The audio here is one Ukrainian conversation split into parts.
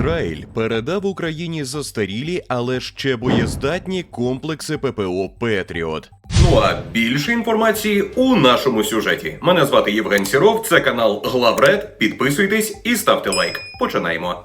Ізраїль передав Україні застарілі, але ще боєздатні комплекси ППО Петріот. Ну а більше інформації у нашому сюжеті. Мене звати Євген Сіров, це канал Главред. Підписуйтесь і ставте лайк. Починаємо.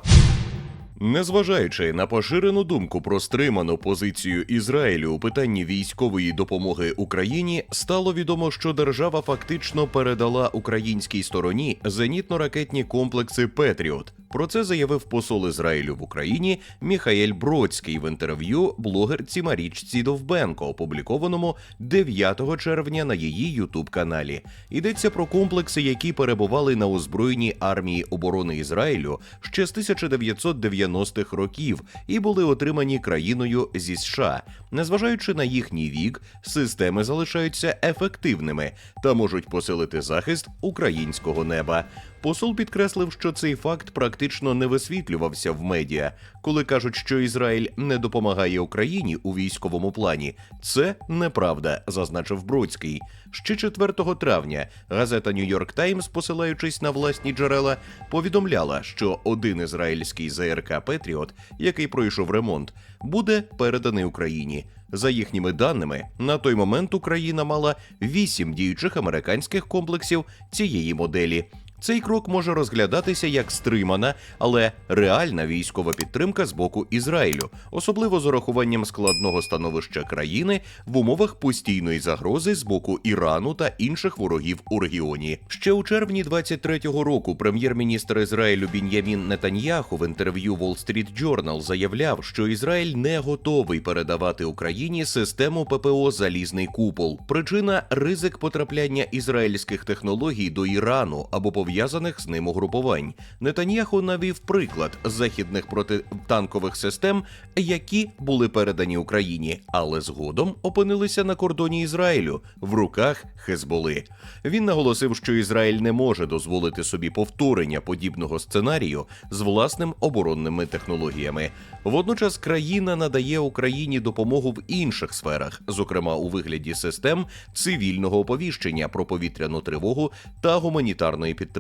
Незважаючи на поширену думку про стриману позицію Ізраїлю у питанні військової допомоги Україні, стало відомо, що держава фактично передала українській стороні зенітно-ракетні комплекси Петріот. Про це заявив посол Ізраїлю в Україні Міхаель Бродський в інтерв'ю блогерці Марічці Довбенко, опублікованому 9 червня на її Ютуб каналі. Йдеться про комплекси, які перебували на озброєній армії оборони Ізраїлю ще з 1990-х років і були отримані країною зі США. Незважаючи на їхній вік, системи залишаються ефективними та можуть посилити захист українського неба. Посол підкреслив, що цей факт практично не висвітлювався в медіа. Коли кажуть, що Ізраїль не допомагає Україні у військовому плані, це неправда, зазначив Бродський. Ще 4 травня газета Нью-Йорк Таймс, посилаючись на власні джерела, повідомляла, що один ізраїльський ЗРК Петріот, який пройшов ремонт, буде переданий Україні. За їхніми даними, на той момент Україна мала вісім діючих американських комплексів цієї моделі. Цей крок може розглядатися як стримана, але реальна військова підтримка з боку Ізраїлю, особливо з урахуванням складного становища країни в умовах постійної загрози з боку Ірану та інших ворогів у регіоні. Ще у червні 23-го року прем'єр-міністр Ізраїлю Бін'ямін Нетаньяху в інтерв'ю Wall Street Journal заявляв, що Ізраїль не готовий передавати Україні систему ППО Залізний купол. Причина ризик потрапляння ізраїльських технологій до Ірану або пов'язаних з ним угрупувань. Нетаньяху навів приклад західних протитанкових систем, які були передані Україні, але згодом опинилися на кордоні Ізраїлю в руках Хезболи. Він наголосив, що Ізраїль не може дозволити собі повторення подібного сценарію з власним оборонними технологіями. Водночас країна надає Україні допомогу в інших сферах, зокрема у вигляді систем цивільного оповіщення про повітряну тривогу та гуманітарної підтримки.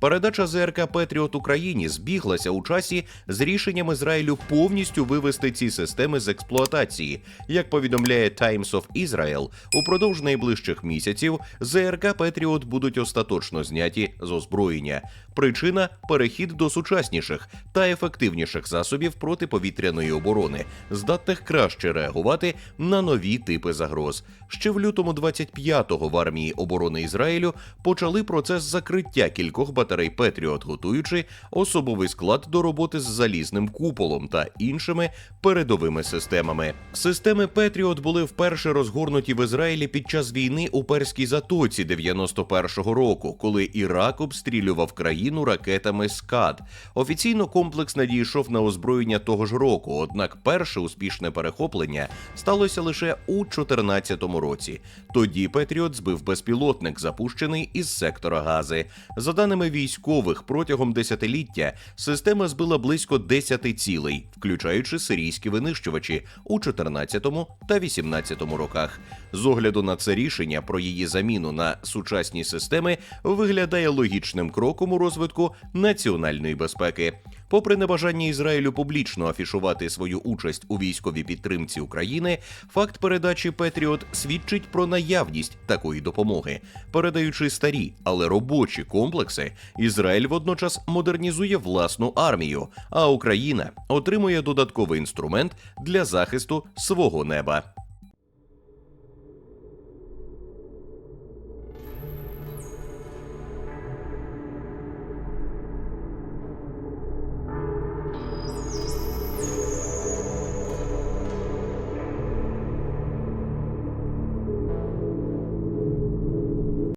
Передача ЗРК Петріот Україні збіглася у часі з рішенням Ізраїлю повністю вивести ці системи з експлуатації. Як повідомляє Times of Israel, упродовж найближчих місяців ЗРК Петріот будуть остаточно зняті з озброєння. Причина перехід до сучасніших та ефективніших засобів протиповітряної оборони, здатних краще реагувати на нові типи загроз. Ще в лютому 25-го в армії оборони Ізраїлю почали процес закриття кількох батарей Петріот, готуючи особовий склад до роботи з залізним куполом та іншими передовими системами. Системи Петріот були вперше розгорнуті в Ізраїлі під час війни у Перській затоці 91-го року, коли Ірак обстрілював країну ракетами СКАД. Офіційно комплекс надійшов на озброєння того ж року, однак перше успішне перехоплення сталося лише у 2014 році. Тоді Петріот збив безпілотник, запущений із сектора Гази. За даними військових, протягом десятиліття система збила близько 10 цілей, включаючи сирійські винищувачі у 14 та 18 роках. З огляду на це рішення про її заміну на сучасні системи виглядає логічним кроком у розвитку національної безпеки. Попри небажання Ізраїлю публічно афішувати свою участь у військовій підтримці України, факт передачі Петріот свідчить про наявність такої допомоги. Передаючи старі, але робочі комплекси, Ізраїль водночас модернізує власну армію, а Україна отримує додатковий інструмент для захисту свого неба.